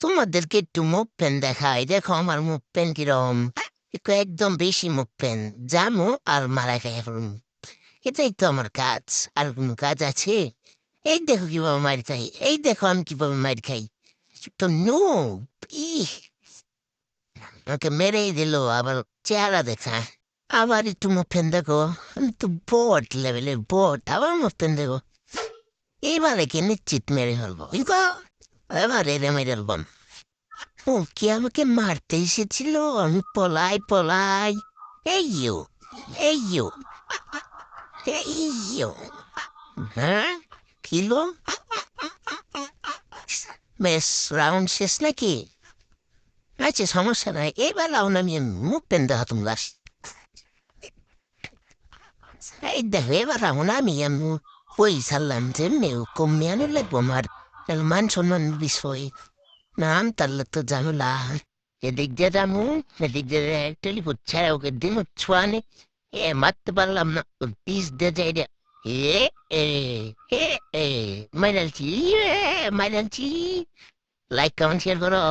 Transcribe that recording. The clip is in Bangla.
তোমাদেরকে একটু মুখ পেন দেখাই। দেখো আমার মুখ পেন কিরম একদম বেশি মুখ পেন জামু আর মারা খাই ফেলুন এটাই তো আমার কাজ। আর কোনো কাজ আছে? এই দেখো কীভাবে মার খাই। এই দেখো আমি কীভাবে মার খাই। তো নো আমাকে মেরেই দিল। আবার চেহারা দেখা। আবার একটু মুখ পেন দেখো। আমি তো বোর্ড লেভেলের বোর্ড আবার মুখ পেন দেখো। এবারে কি নিশ্চিত মেরে ফেলব? এবার এরে মেরে ফেলবাম ও কি আমাকে মারতে এসেছিল, আমি পলাই পলাই। এই ইউ এই ইউ এই ইউ। হ্যাঁ কিলো বেশ, রাউন্ড শেষ নাকি? আচ্ছা সমস্যা নাই। এবার রাউন্ড আমি মুখ পেন দেখা তোমরা। এই দেখো, এবার রাউন্ড আমি আমি ওই সারলাম যে মেয়ে কমে মান সম্মান বিষয় নাম তাহলে তো ঝামেলা এদিক দিয়ে যাব এদিক দিয়ে টেলিফোন ছাড়া ওকে দিন ছোয়ানে এ মারতে পারলাম না পিস দিয়ে যাই রে এ এ এ মাইনালছি মাইনালছি লাইক কমেন্ট শেয়ার করো